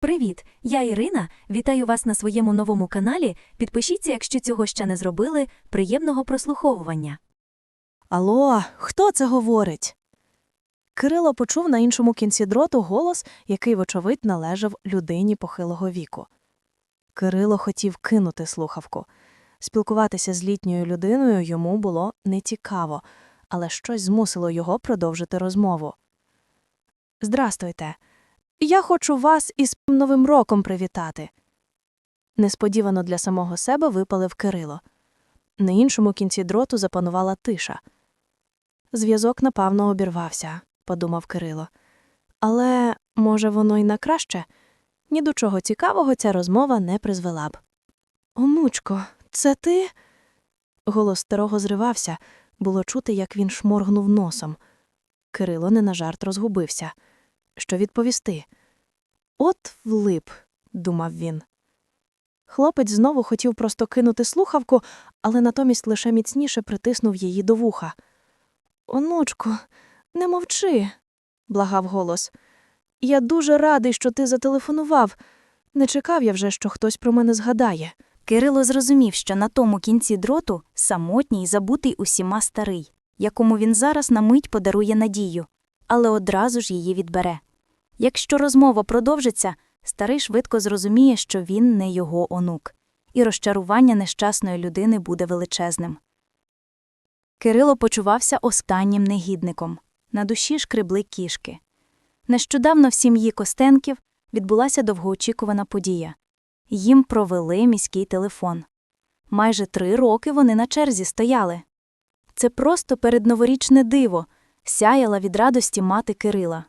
Привіт! Я Ірина. Вітаю вас на своєму новому каналі. Підпишіться, якщо цього ще не зробили. Приємного прослуховування. Алло, хто це говорить? Кирило почув на іншому кінці дроту голос, який, вочевидь, належав людині похилого віку. Кирило хотів кинути слухавку. Спілкуватися з літньою людиною йому було нецікаво, але щось змусило його продовжити розмову. Здрастуйте. Я хочу вас із Новим роком привітати. Несподівано для самого себе випалив Кирило. На іншому кінці дроту запанувала тиша. Зв'язок, напевно, обірвався, подумав Кирило. Але, може, воно й на краще? Ні до чого цікавого ця розмова не призвела б. Онучко, це ти? Голос старого зривався, було чути, як він шморгнув носом. Кирило не на жарт розгубився. Що відповісти? От влип, думав він. Хлопець знову хотів просто кинути слухавку, але натомість лише міцніше притиснув її до вуха. Онучко, не мовчи, благав голос. Я дуже радий, що ти зателефонував. Не чекав я вже, що хтось про мене згадає. Кирило зрозумів, що на тому кінці дроту самотній забутий усіма старий, якому він зараз на мить подарує надію, але одразу ж її відбере. Якщо розмова продовжиться, старий швидко зрозуміє, що він не його онук, і розчарування нещасної людини буде величезним. Кирило почувався останнім негідником. На душі шкребли кішки. Нещодавно в сім'ї Костенків відбулася довгоочікувана подія. Їм провели міський телефон. Майже три роки вони на черзі стояли. Це просто передноворічне диво, сяяла від радості мати Кирила.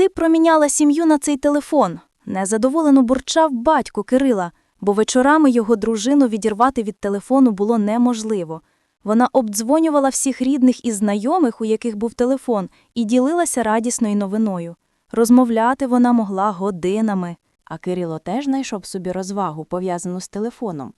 Ти проміняла сім'ю на цей телефон. Незадоволено бурчав батько Кирила, бо вечорами його дружину відірвати від телефону було неможливо. Вона обдзвонювала всіх рідних і знайомих, у яких був телефон, і ділилася радісною новиною. Розмовляти вона могла годинами. А Кирило теж знайшов собі розвагу, пов'язану з телефоном.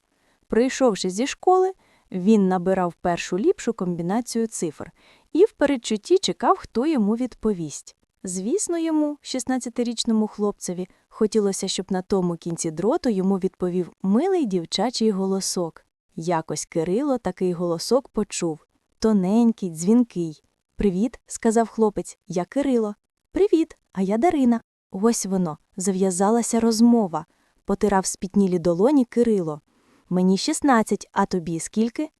Прийшовши зі школи, він набирав першу ліпшу комбінацію цифр і в передчутті чекав, хто йому відповість. Звісно, йому, 16-річному хлопцеві, хотілося, щоб на тому кінці дроту йому відповів милий дівчачий голосок. Якось Кирило такий голосок почув тоненький, дзвінкий. Привіт, сказав хлопець, я Кирило. Привіт, а я Дарина. Ось воно, зав'язалася розмова. Потирав спітнілі долоні Кирило. Мені 16, а тобі скільки?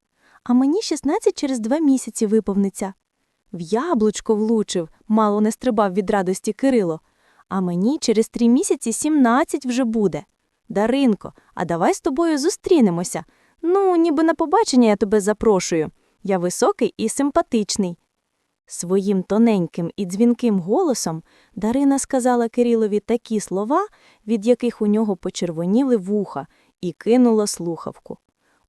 А мені 16 через два місяці виповниться. В яблучко влучив, мало не стрибав від радості Кирило. А мені через три місяці 17 вже буде. Даринко, а давай з тобою зустрінемося. Ну, ніби на побачення я тебе запрошую. Я високий і симпатичний. Своїм тоненьким і дзвінким голосом Дарина сказала Кирилові такі слова, від яких у нього почервоніли вуха, і кинула слухавку.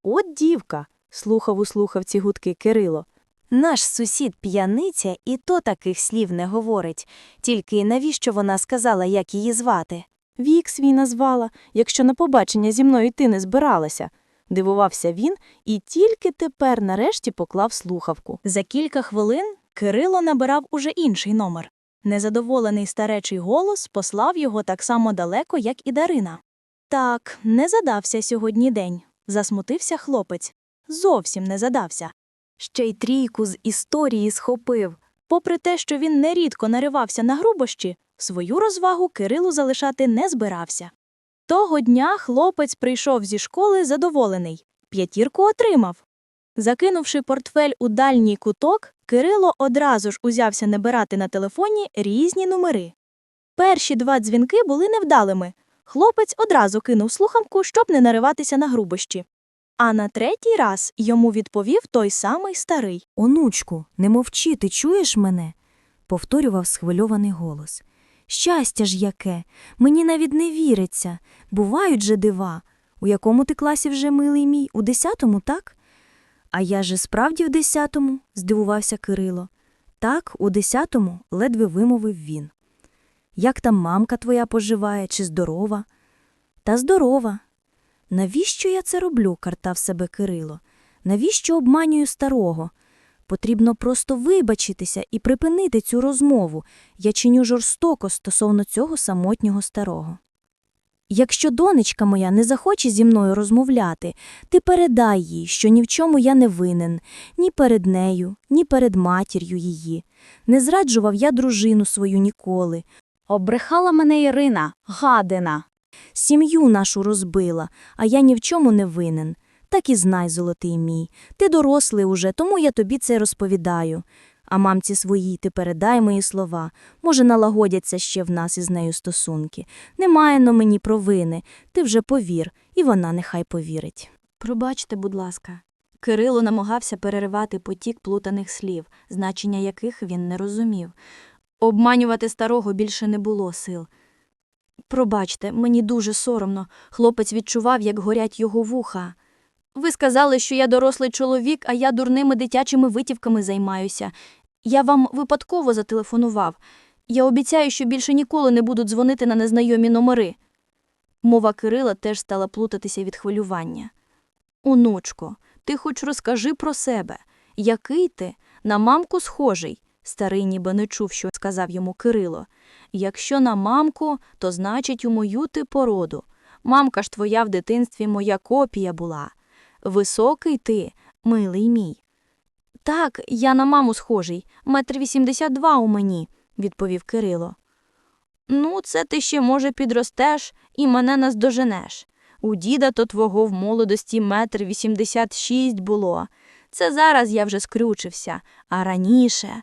От дівка, слухав у слухавці гудки Кирило. Наш сусід п'яниця і то таких слів не говорить, тільки навіщо вона сказала, як її звати? Вік свій назвала, якщо на побачення зі мною йти не збиралася. Дивувався він і тільки тепер нарешті поклав слухавку. За кілька хвилин Кирило набирав уже інший номер. Незадоволений старечий голос послав його так само далеко, як і Дарина. Так, не задався сьогодні день, засмутився хлопець. Зовсім не задався. Ще й трійку з історії схопив. Попри те, що він нерідко наривався на грубощі, свою розвагу Кирилу залишати не збирався. Того дня хлопець прийшов зі школи задоволений, п'ятірку отримав. Закинувши портфель у дальній куток, Кирило одразу ж узявся набирати на телефоні різні номери. Перші два дзвінки були невдалими. Хлопець одразу кинув слухавку, щоб не нариватися на грубощі. А на третій раз йому відповів той самий старий. Онучку, не мовчи, ти чуєш мене? повторював схвильований голос. Щастя ж яке, мені навіть не віриться. Бувають же дива. У якому ти класі вже, милий мій? У десятому, так? А я же справді в десятому, здивувався Кирило. Так, у десятому, ледве вимовив він. Як там мамка твоя поживає, чи здорова? Та здорова. Навіщо я це роблю? картав себе Кирило. Навіщо обманюю старого? Потрібно просто вибачитися і припинити цю розмову. Я чиню жорстоко стосовно цього самотнього старого. Якщо донечка моя не захоче зі мною розмовляти, ти передай їй, що ні в чому я не винен, ні перед нею, ні перед матір'ю її. Не зраджував я дружину свою ніколи. Обрехала мене Ірина, гадина. Сім'ю нашу розбила, а я ні в чому не винен. Так і знай, золотий мій. Ти дорослий уже, тому я тобі це розповідаю. А мамці своїй ти передай мої слова. Може, налагодяться ще в нас із нею стосунки. Немає но мені провини. Ти вже повір, і вона нехай повірить. Пробачте, будь ласка. Кирило намагався переривати потік плутаних слів, значення яких він не розумів. Обманювати старого більше не було сил. Пробачте, мені дуже соромно. Хлопець відчував, як горять його вуха. Ви сказали, що я дорослий чоловік, а я дурними дитячими витівками займаюся. Я вам випадково зателефонував. Я обіцяю, що більше ніколи не буду дзвонити на незнайомі номери. Мова Кирила теж стала плутатися від хвилювання. Онучко, ти хоч розкажи про себе. Який ти? На мамку схожий. Старий ніби не чув, що сказав йому Кирило. Якщо на мамку, то значить у мою ти породу. Мамка ж твоя в дитинстві моя копія була. Високий ти, милий мій. Так, я на маму схожий, метр вісімдесят два у мені, відповів Кирило. Ну, це ти ще, може, підростеш і мене наздоженеш. У діда то твого в молодості метр вісімдесят шість було. Це зараз я вже скрючився, а раніше,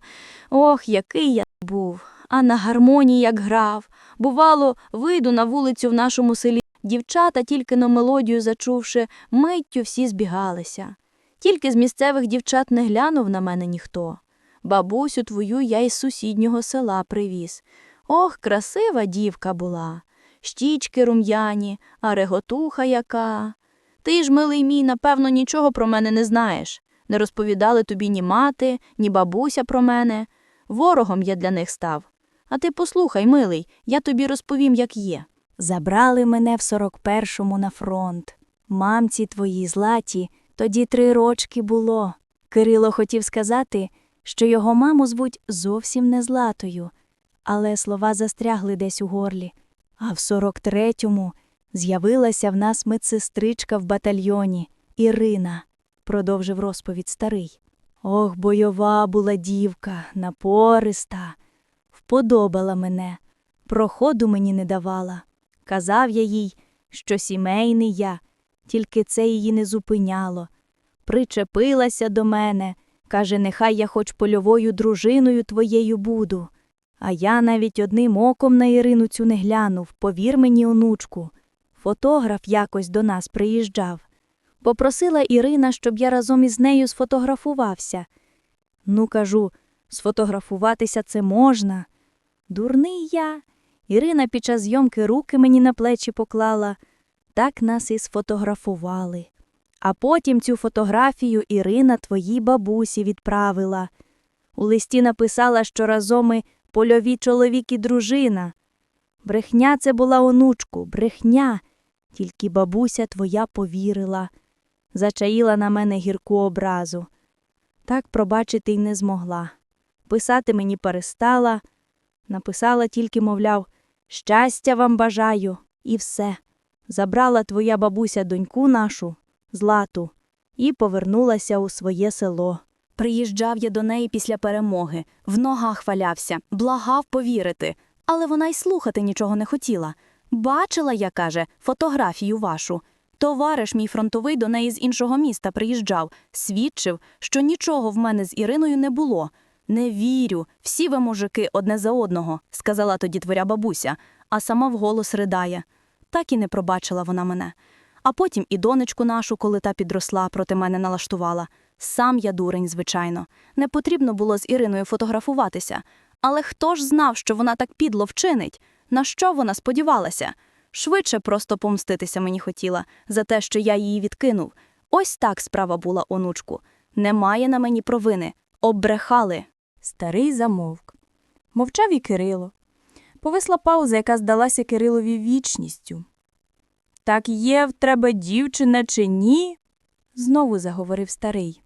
ох, який я був, а на гармонії як грав. Бувало, вийду на вулицю в нашому селі. Дівчата, тільки на мелодію зачувши, миттю всі збігалися. Тільки з місцевих дівчат не глянув на мене ніхто. Бабусю твою я із сусіднього села привіз. Ох, красива дівка була. Щічки рум'яні, а реготуха яка. Ти ж, милий мій, напевно, нічого про мене не знаєш. Не розповідали тобі ні мати, ні бабуся про мене. Ворогом я для них став. А ти послухай, милий, я тобі розповім, як є. Забрали мене в 41-му на фронт. Мамці твої златі, тоді три рочки було. Кирило хотів сказати, що його маму звуть зовсім не златою, але слова застрягли десь у горлі. А в 43-му з'явилася в нас медсестричка в батальйоні Ірина, продовжив розповідь старий. Ох, бойова була дівка, напориста. Вподобала мене, проходу мені не давала. Казав я їй, що сімейний я, тільки це її не зупиняло. Причепилася до мене, каже, нехай я хоч польовою дружиною твоєю буду. А я навіть одним оком на Ірину цю не глянув, повір мені, онучку. Фотограф якось до нас приїжджав. Попросила Ірина, щоб я разом із нею сфотографувався. Ну, кажу, сфотографуватися це можна. Дурний я. Ірина під час зйомки руки мені на плечі поклала. Так нас і сфотографували. А потім цю фотографію Ірина твоїй бабусі відправила. У листі написала, що разом ми польові чоловік і дружина. Брехня це була онучку, брехня. Тільки бабуся твоя повірила. Зачаїла на мене гірку образу. Так пробачити й не змогла. Писати мені перестала. Написала тільки, мовляв, щастя вам бажаю, і все. Забрала твоя бабуся доньку нашу, злату, і повернулася у своє село. Приїжджав я до неї після перемоги, в ногах валявся, благав повірити, але вона й слухати нічого не хотіла. Бачила, я каже, фотографію вашу. Товариш мій фронтовий до неї з іншого міста приїжджав, свідчив, що нічого в мене з Іриною не було. Не вірю, всі ви мужики одне за одного, сказала тоді творя бабуся, а сама вголос ридає. Так і не пробачила вона мене. А потім і донечку нашу, коли та підросла, проти мене налаштувала. Сам я дурень, звичайно. Не потрібно було з Іриною фотографуватися. Але хто ж знав, що вона так підло вчинить? На що вона сподівалася? Швидше просто помститися мені хотіла за те, що я її відкинув. Ось так справа була, онучку. Немає на мені провини. Обрехали. Старий замовк. Мовчав і Кирило. Повисла пауза, яка здалася Кирилові вічністю. Так є в тебе дівчина чи ні? знову заговорив старий.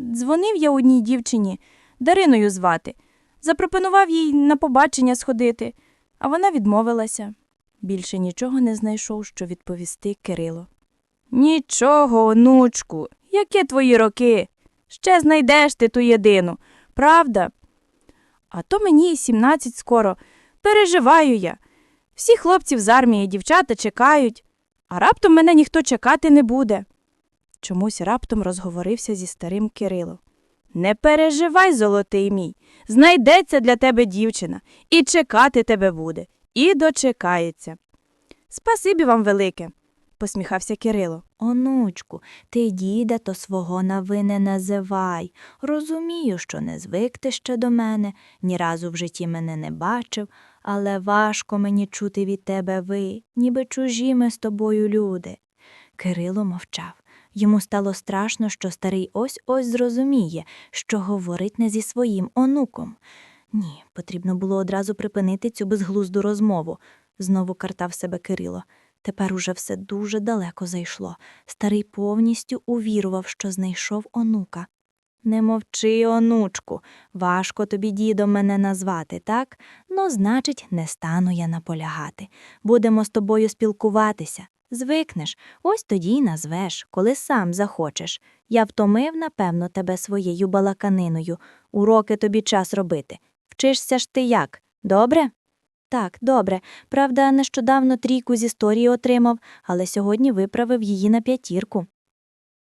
Дзвонив я одній дівчині, Дариною звати. Запропонував їй на побачення сходити, а вона відмовилася. Більше нічого не знайшов, що відповісти Кирило. Нічого, онучку, які твої роки? Ще знайдеш ти ту єдину, правда? А то мені й сімнадцять скоро. Переживаю я. Всі хлопців з армії дівчата чекають, а раптом мене ніхто чекати не буде. Чомусь раптом розговорився зі старим Кирило. Не переживай, золотий мій, знайдеться для тебе дівчина, і чекати тебе буде, і дочекається. Спасибі вам велике, посміхався Кирило. Онучку, ти діда то свого нави не називай. Розумію, що не звик ти ще до мене, ні разу в житті мене не бачив, але важко мені чути від тебе ви, ніби чужі ми з тобою люди. Кирило мовчав. Йому стало страшно, що старий ось ось зрозуміє, що говорить не зі своїм онуком. Ні, потрібно було одразу припинити цю безглузду розмову, знову картав себе Кирило. Тепер уже все дуже далеко зайшло. Старий повністю увірував, що знайшов онука. Не мовчи, онучку, важко тобі дідом мене назвати, так? Ну, значить, не стану я наполягати. Будемо з тобою спілкуватися. Звикнеш, ось тоді й назвеш, коли сам захочеш. Я втомив, напевно, тебе своєю балаканиною. Уроки тобі час робити. Вчишся ж ти як? Добре? Так, добре. Правда, нещодавно трійку з історії отримав, але сьогодні виправив її на п'ятірку.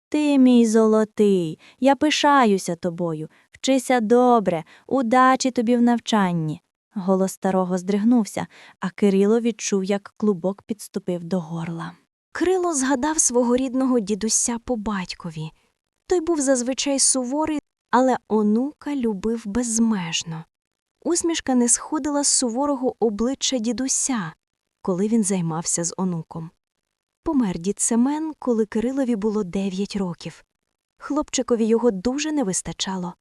Ти, мій золотий, я пишаюся тобою. Вчися добре, удачі тобі в навчанні. Голос старого здригнувся, а Кирило відчув, як клубок підступив до горла. Крило згадав свого рідного дідуся по батькові. Той був зазвичай суворий, але онука любив безмежно. Усмішка не сходила з суворого обличчя дідуся, коли він займався з онуком. Помер дід Семен, коли Кирилові було дев'ять років. Хлопчикові його дуже не вистачало.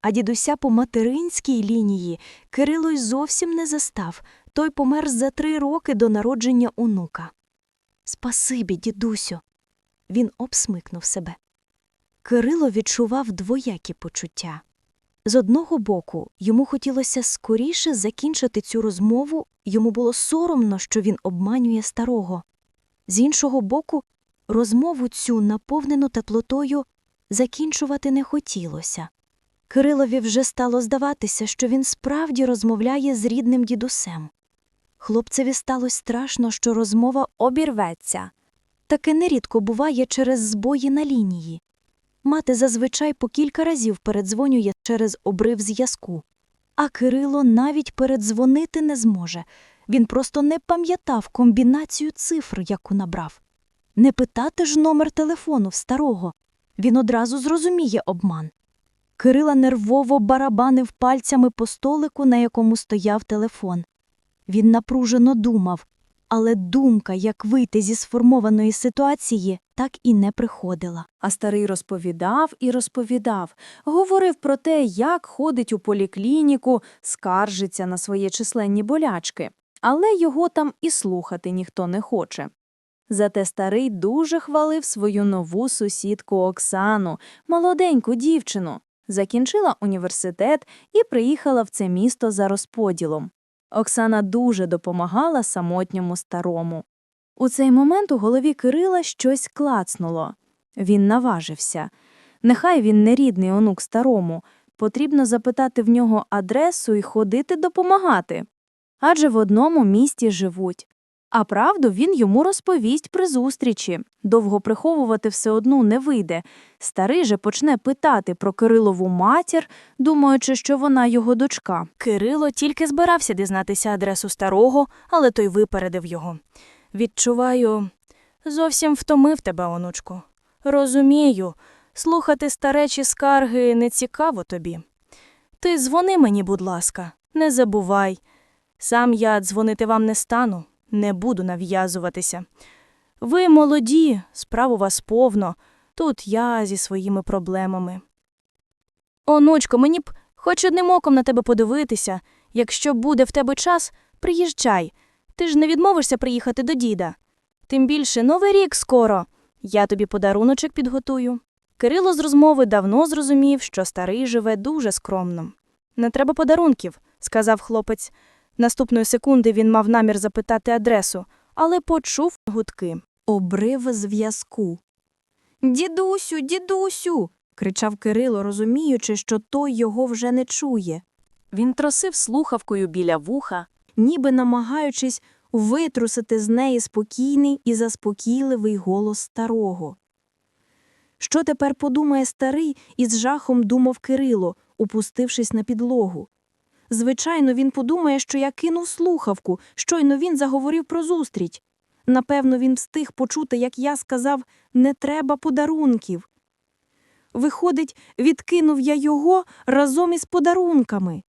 А дідуся по материнській лінії Кирило й зовсім не застав, той помер за три роки до народження онука. Спасибі, дідусю. Він обсмикнув себе. Кирило відчував двоякі почуття. З одного боку, йому хотілося скоріше закінчити цю розмову, йому було соромно, що він обманює старого. З іншого боку, розмову цю, наповнену теплотою, закінчувати не хотілося. Кирилові вже стало здаватися, що він справді розмовляє з рідним дідусем. Хлопцеві сталося страшно, що розмова обірветься. Таке нерідко буває через збої на лінії. Мати зазвичай по кілька разів передзвонює через обрив зв'язку. А Кирило навіть передзвонити не зможе. Він просто не пам'ятав комбінацію цифр, яку набрав. Не питати ж номер телефону в старого. Він одразу зрозуміє обман. Кирила нервово барабанив пальцями по столику, на якому стояв телефон. Він напружено думав, але думка, як вийти зі сформованої ситуації, так і не приходила. А старий розповідав і розповідав, говорив про те, як ходить у поліклініку, скаржиться на свої численні болячки, але його там і слухати ніхто не хоче. Зате старий дуже хвалив свою нову сусідку Оксану, молоденьку дівчину. Закінчила університет і приїхала в це місто за розподілом. Оксана дуже допомагала самотньому старому. У цей момент у голові Кирила щось клацнуло. Він наважився. Нехай він не рідний онук старому, потрібно запитати в нього адресу і ходити допомагати. Адже в одному місті живуть. А правду він йому розповість при зустрічі. Довго приховувати все одно не вийде. Старий же почне питати про Кирилову матір, думаючи, що вона його дочка. Кирило тільки збирався дізнатися адресу старого, але той випередив його. Відчуваю, зовсім втомив тебе, онучку. Розумію, слухати старечі скарги не цікаво тобі. Ти дзвони мені, будь ласка, не забувай. Сам я дзвонити вам не стану, не буду нав'язуватися. Ви молоді, справ у вас повно, тут я зі своїми проблемами. Онучко, мені б хоч одним оком на тебе подивитися. Якщо буде в тебе час, приїжджай. Ти ж не відмовишся приїхати до діда. Тим більше новий рік скоро. Я тобі подаруночок підготую. Кирило з розмови давно зрозумів, що старий живе дуже скромно. Не треба подарунків, сказав хлопець. Наступної секунди він мав намір запитати адресу, але почув гудки. Обрив зв'язку. Дідусю, дідусю. кричав Кирило, розуміючи, що той його вже не чує. Він тросив слухавкою біля вуха, ніби намагаючись витрусити з неї спокійний і заспокійливий голос старого. Що тепер подумає старий, із жахом думав Кирило, упустившись на підлогу. Звичайно, він подумає, що я кинув слухавку, щойно він заговорив про зустріч. Напевно, він встиг почути, як я сказав, не треба подарунків. Виходить, відкинув я його разом із подарунками.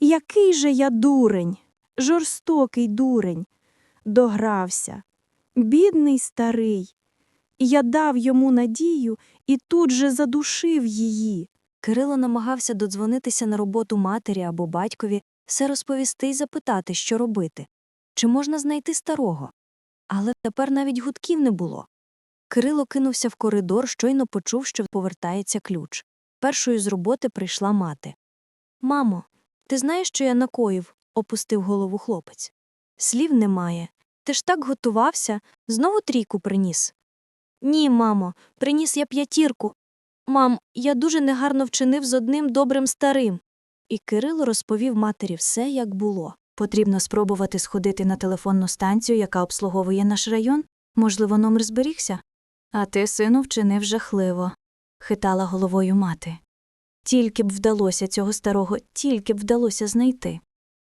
Який же я дурень, жорстокий дурень, догрався, бідний старий. Я дав йому надію і тут же задушив її. Кирило намагався додзвонитися на роботу матері або батькові, все розповісти і запитати, що робити. Чи можна знайти старого? Але тепер навіть гудків не було. Кирило кинувся в коридор, щойно почув, що повертається ключ. Першою з роботи прийшла мати. Мамо, ти знаєш, що я накоїв? опустив голову хлопець. Слів немає. Ти ж так готувався, знову трійку приніс. Ні, мамо, приніс я п'ятірку. Мам, я дуже негарно вчинив з одним добрим старим. І Кирило розповів матері все, як було. Потрібно спробувати сходити на телефонну станцію, яка обслуговує наш район. Можливо, номер зберігся. А ти, сину, вчинив жахливо, хитала головою мати. Тільки б вдалося цього старого, тільки б вдалося знайти.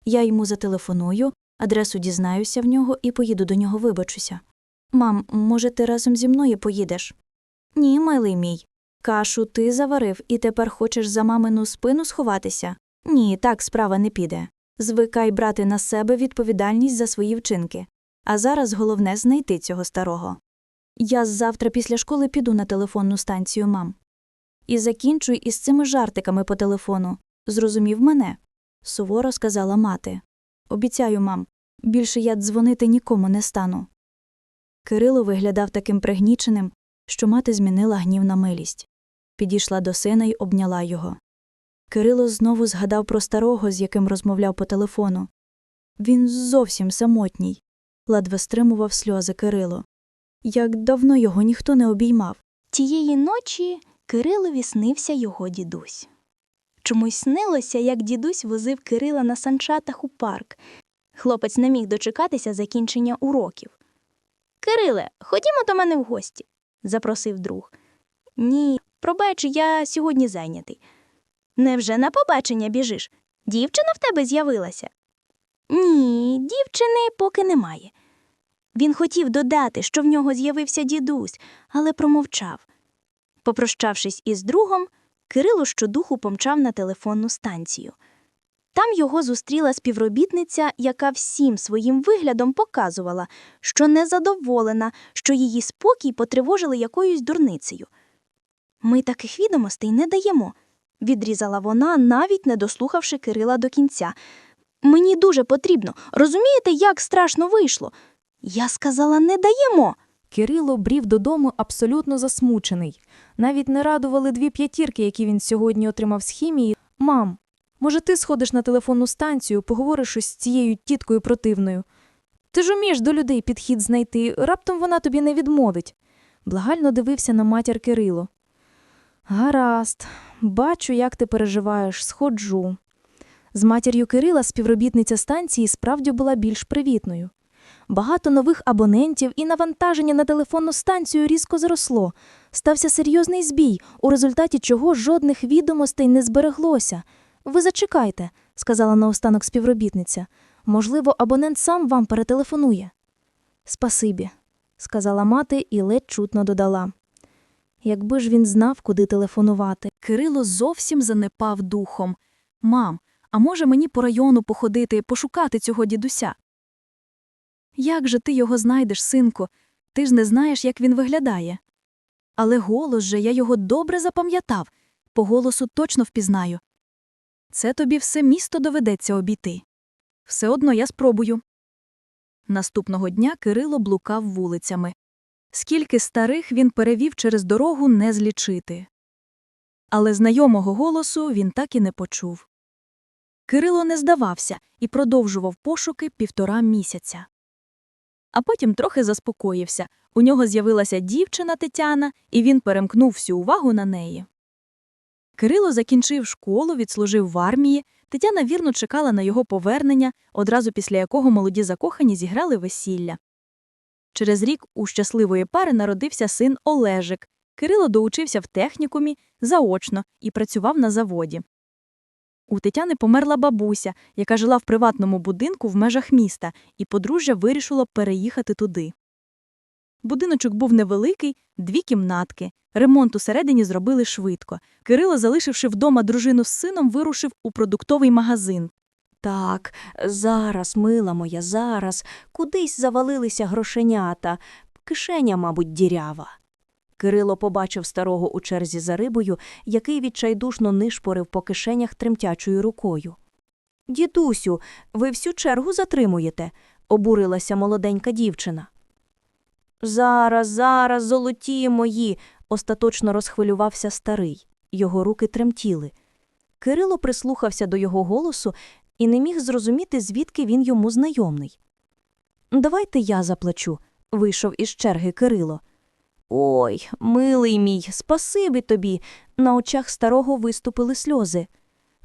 Я йому зателефоную, адресу дізнаюся в нього і поїду до нього вибачуся. Мам, може, ти разом зі мною поїдеш? Ні, милий мій. Кашу ти заварив і тепер хочеш за мамину спину сховатися? Ні, так справа не піде. Звикай брати на себе відповідальність за свої вчинки. А зараз головне знайти цього старого. Я завтра після школи піду на телефонну станцію, мам. І закінчуй із цими жартиками по телефону. Зрозумів мене? суворо сказала мати. Обіцяю, мам, більше я дзвонити нікому не стану. Кирило виглядав таким пригніченим, що мати змінила гнів на милість. Підійшла до сина й обняла його. Кирило знову згадав про старого, з яким розмовляв по телефону. Він зовсім самотній, ледве стримував сльози Кирило. Як давно його ніхто не обіймав. Тієї ночі Кирилові снився його дідусь. Чомусь снилося, як дідусь возив Кирила на санчатах у парк. Хлопець не міг дочекатися закінчення уроків. Кириле, ходімо до мене в гості, запросив друг. Ні, пробач, я сьогодні зайнятий. Невже на побачення біжиш? Дівчина в тебе з'явилася? Ні, дівчини поки немає. Він хотів додати, що в нього з'явився дідусь, але промовчав. Попрощавшись із другом, Кирило щодуху помчав на телефонну станцію. Там його зустріла співробітниця, яка всім своїм виглядом показувала, що незадоволена, що її спокій потривожили якоюсь дурницею. Ми таких відомостей не даємо, відрізала вона, навіть не дослухавши Кирила до кінця. Мені дуже потрібно. Розумієте, як страшно вийшло? Я сказала, не даємо. Кирило брів додому абсолютно засмучений. Навіть не радували дві п'ятірки, які він сьогодні отримав з хімії. Мам, може, ти сходиш на телефонну станцію, поговориш із цією тіткою противною. Ти ж умієш до людей підхід знайти, раптом вона тобі не відмовить. Благально дивився на матір Кирило. Гаразд, бачу, як ти переживаєш, сходжу. З матір'ю Кирила співробітниця станції справді була більш привітною. Багато нових абонентів і навантаження на телефонну станцію різко зросло. Стався серйозний збій, у результаті чого жодних відомостей не збереглося. Ви зачекайте, сказала наостанок співробітниця. Можливо, абонент сам вам перетелефонує. Спасибі, сказала мати і ледь чутно додала. Якби ж він знав, куди телефонувати. Кирило зовсім занепав духом. Мам, а може мені по району походити, пошукати цього дідуся? Як же ти його знайдеш, синку? Ти ж не знаєш, як він виглядає. Але голос же я його добре запам'ятав, по голосу точно впізнаю. Це тобі все місто доведеться обійти. Все одно я спробую. Наступного дня Кирило блукав вулицями. Скільки старих він перевів через дорогу не злічити. Але знайомого голосу він так і не почув. Кирило не здавався і продовжував пошуки півтора місяця. А потім трохи заспокоївся. У нього з'явилася дівчина Тетяна, і він перемкнув всю увагу на неї. Кирило закінчив школу, відслужив в армії. Тетяна вірно чекала на його повернення, одразу після якого молоді закохані зіграли весілля. Через рік у щасливої пари народився син Олежик. Кирило доучився в технікумі заочно і працював на заводі. У Тетяни померла бабуся, яка жила в приватному будинку в межах міста, і подружжя вирішило переїхати туди. Будиночок був невеликий, дві кімнатки. Ремонт усередині зробили швидко. Кирило, залишивши вдома дружину з сином, вирушив у продуктовий магазин. Так, зараз, мила моя, зараз. Кудись завалилися грошенята. Кишеня, мабуть, дірява. Кирило побачив старого у черзі за рибою, який відчайдушно нишпорив по кишенях тремтячою рукою. Дідусю, ви всю чергу затримуєте, обурилася молоденька дівчина. Зараз, зараз, золоті мої, остаточно розхвилювався старий. Його руки тремтіли. Кирило прислухався до його голосу і не міг зрозуміти, звідки він йому знайомий. Давайте я заплачу, вийшов із черги Кирило. Ой, милий мій, спасибі тобі. На очах старого виступили сльози.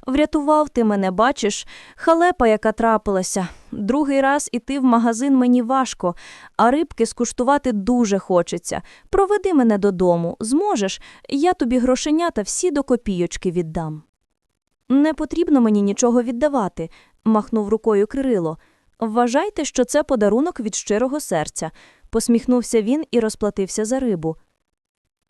Врятував ти мене, бачиш, халепа, яка трапилася. Другий раз іти в магазин мені важко, а рибки скуштувати дуже хочеться. Проведи мене додому, зможеш, я тобі грошенята всі до копійочки віддам. Не потрібно мені нічого віддавати, махнув рукою Кирило. Вважайте, що це подарунок від щирого серця, посміхнувся він і розплатився за рибу.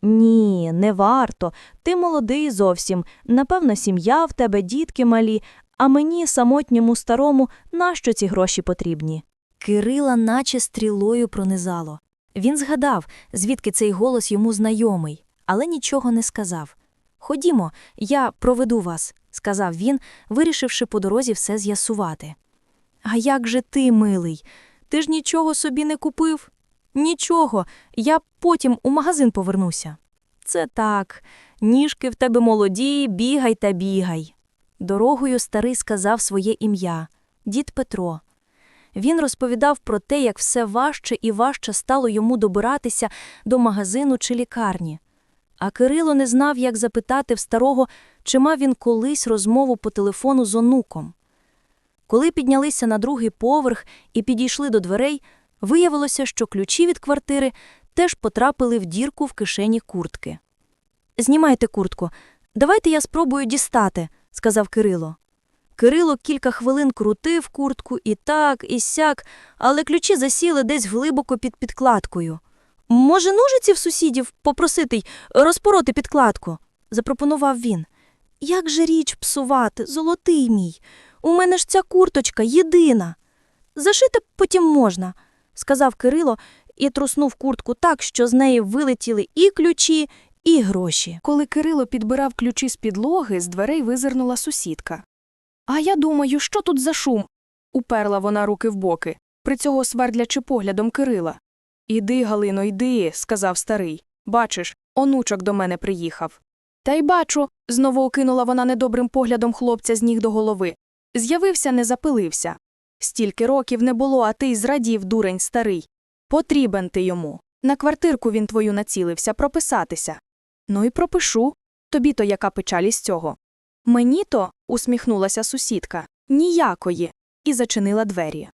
Ні, не варто. Ти молодий зовсім. Напевно, сім'я в тебе, дітки малі, а мені, самотньому старому, нащо ці гроші потрібні? Кирила наче стрілою пронизало. Він згадав, звідки цей голос йому знайомий, але нічого не сказав. Ходімо, я проведу вас, сказав він, вирішивши по дорозі все з'ясувати. А як же ти, милий? Ти ж нічого собі не купив? Нічого, я потім у магазин повернуся. Це так, ніжки в тебе молоді, бігай та бігай. Дорогою старий сказав своє ім'я дід Петро. Він розповідав про те, як все важче і важче стало йому добиратися до магазину чи лікарні. А Кирило не знав, як запитати в старого, чи мав він колись розмову по телефону з онуком. Коли піднялися на другий поверх і підійшли до дверей, виявилося, що ключі від квартири теж потрапили в дірку в кишені куртки. Знімайте куртку, давайте я спробую дістати, сказав Кирило. Кирило кілька хвилин крутив куртку і так, і сяк, але ключі засіли десь глибоко під підкладкою. Може, ножиці в сусідів попросити й розпороти підкладку? запропонував він. Як же річ псувати, золотий мій. У мене ж ця курточка єдина. Зашити потім можна, сказав Кирило і труснув куртку так, що з неї вилетіли і ключі, і гроші. Коли Кирило підбирав ключі з підлоги, з дверей визирнула сусідка. А я думаю, що тут за шум? уперла вона руки в боки, при цього свердлячи поглядом Кирила. Іди, Галино, йди, сказав старий. Бачиш, онучок до мене приїхав. Та й бачу, знову окинула вона недобрим поглядом хлопця з ніг до голови. З'явився, не запилився. Стільки років не було, а ти й зрадів, дурень старий. Потрібен ти йому. На квартирку він твою націлився прописатися. Ну і пропишу. Тобі то яка печаль із цього. Мені то, усміхнулася сусідка, ніякої, і зачинила двері.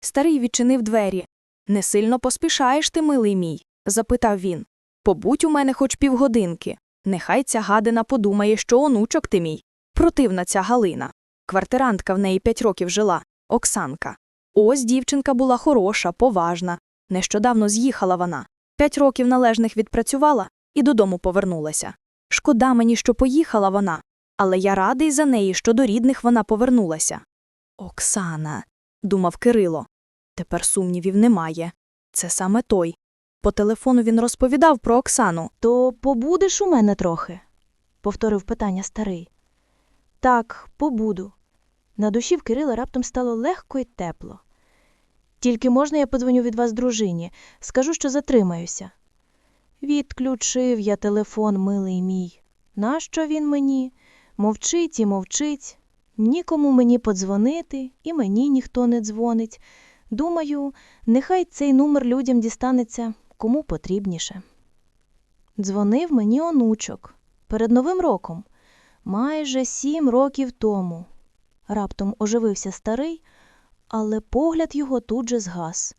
Старий відчинив двері. Не сильно поспішаєш ти, милий мій? запитав він. Побудь у мене хоч півгодинки. Нехай ця гадина подумає, що онучок ти мій. Противна ця Галина. Квартирантка в неї п'ять років жила, Оксанка. Ось дівчинка була хороша, поважна. Нещодавно з'їхала вона. П'ять років належних відпрацювала і додому повернулася. Шкода мені, що поїхала вона, але я радий за неї, що до рідних вона повернулася. Оксана, думав Кирило. Тепер сумнівів немає. Це саме той. По телефону він розповідав про Оксану. То побудеш у мене трохи? повторив питання старий. Так, побуду. На душі в Кирила раптом стало легко і тепло. Тільки можна я подзвоню від вас дружині, скажу, що затримаюся. Відключив я телефон, милий мій. Нащо він мені? Мовчить і мовчить. Нікому мені подзвонити, і мені ніхто не дзвонить. Думаю, нехай цей номер людям дістанеться кому потрібніше. Дзвонив мені онучок перед Новим роком, майже сім років тому. Раптом оживився старий, але погляд його тут же згас.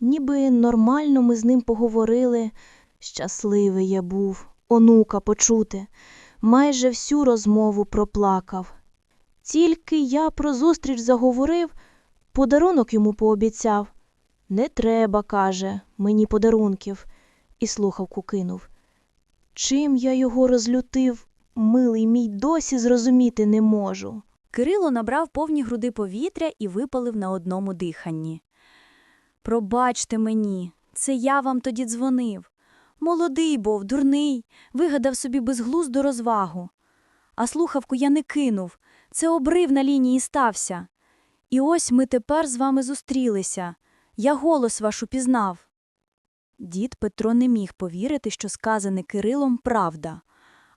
Ніби нормально ми з ним поговорили. Щасливий я був, онука почути. Майже всю розмову проплакав. Тільки я про зустріч заговорив, подарунок йому пообіцяв. Не треба, каже, мені подарунків, і слухавку кинув. Чим я його розлютив, милий мій досі зрозуміти не можу. Кирило набрав повні груди повітря і випалив на одному диханні. Пробачте мені, це я вам тоді дзвонив. Молодий був, дурний, вигадав собі безглузду розвагу. А слухавку я не кинув, це обрив на лінії стався. І ось ми тепер з вами зустрілися. Я голос ваш упізнав. Дід Петро не міг повірити, що сказане Кирилом правда.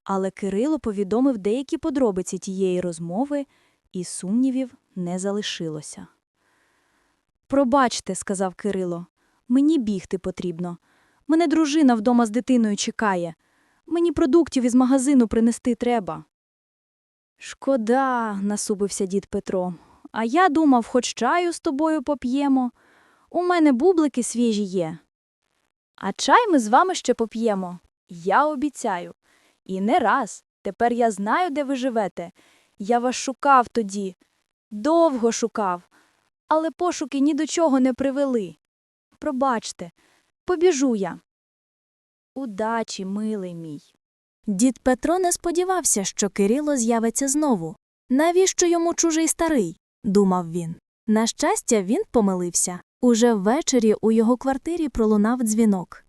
Але Кирило повідомив деякі подробиці тієї розмови, і сумнівів не залишилося. Пробачте, сказав Кирило, мені бігти потрібно. Мене дружина вдома з дитиною чекає. Мені продуктів із магазину принести треба. Шкода, насупився дід Петро. А я думав, хоч чаю з тобою поп'ємо. У мене бублики свіжі є. А чай ми з вами ще поп'ємо. Я обіцяю. І не раз. Тепер я знаю, де ви живете. Я вас шукав тоді. Довго шукав. Але пошуки ні до чого не привели. Пробачте, побіжу я. Удачі, милий мій. Дід Петро не сподівався, що Кирило з'явиться знову. Навіщо йому чужий старий? Думав він. На щастя, він помилився. Уже ввечері у його квартирі пролунав дзвінок.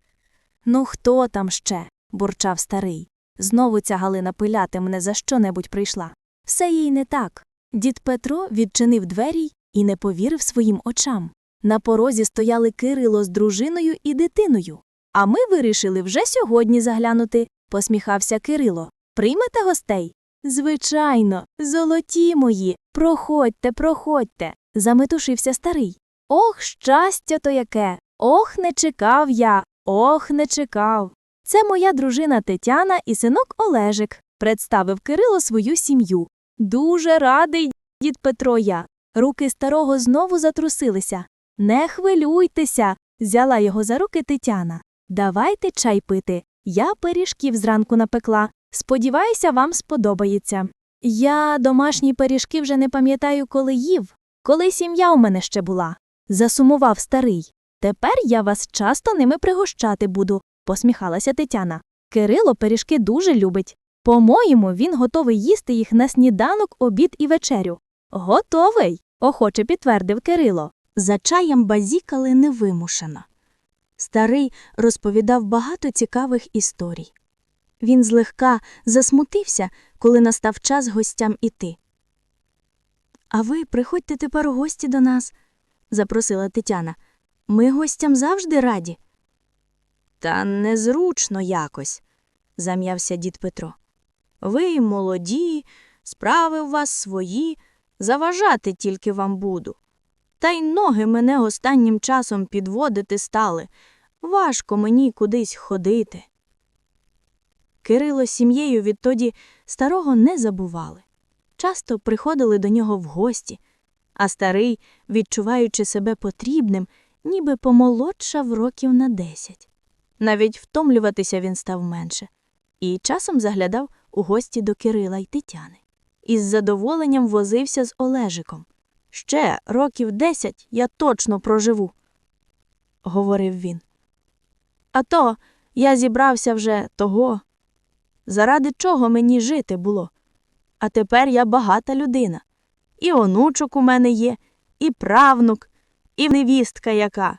Ну, хто там ще? бурчав старий. Знову ця Галина пиляти мене за що-небудь прийшла. Все їй не так. Дід Петро відчинив двері і не повірив своїм очам. На порозі стояли Кирило з дружиною і дитиною. А ми вирішили вже сьогодні заглянути, посміхався Кирило. Приймете гостей? Звичайно, золоті мої. Проходьте, проходьте. заметушився старий. Ох, щастя то яке! Ох, не чекав я, ох, не чекав. Це моя дружина Тетяна і синок Олежик, представив Кирило свою сім'ю. Дуже радий, дід Петро я. Руки старого знову затрусилися. Не хвилюйтеся, взяла його за руки Тетяна. Давайте чай пити. Я пиріжків зранку напекла. Сподіваюся, вам сподобається. Я домашні пиріжки вже не пам'ятаю, коли їв, коли сім'я у мене ще була. Засумував старий. Тепер я вас часто ними пригощати буду, посміхалася Тетяна. Кирило пиріжки дуже любить. По-моєму, він готовий їсти їх на сніданок, обід і вечерю. Готовий, охоче підтвердив Кирило. За чаєм базікали невимушено. Старий розповідав багато цікавих історій. Він злегка засмутився, коли настав час гостям іти. А ви приходьте тепер у гості до нас, запросила Тетяна. Ми гостям завжди раді. Та незручно якось, зам'явся дід Петро. Ви молоді, справи у вас свої, заважати тільки вам буду. Та й ноги мене останнім часом підводити стали. Важко мені кудись ходити. Кирило з сім'єю відтоді старого не забували. Часто приходили до нього в гості, а старий, відчуваючи себе потрібним, ніби помолодшав років на десять. Навіть втомлюватися він став менше, і часом заглядав у гості до Кирила й Тетяни. Із задоволенням возився з Олежиком. Ще років десять я точно проживу, говорив він. А то я зібрався вже того. Заради чого мені жити було? А тепер я багата людина. І онучок у мене є, і правнук, і невістка яка.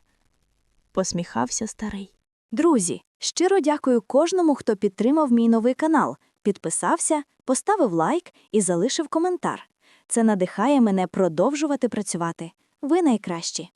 посміхався старий. Друзі, щиро дякую кожному, хто підтримав мій новий канал, підписався, поставив лайк і залишив коментар. Це надихає мене продовжувати працювати. Ви найкращі.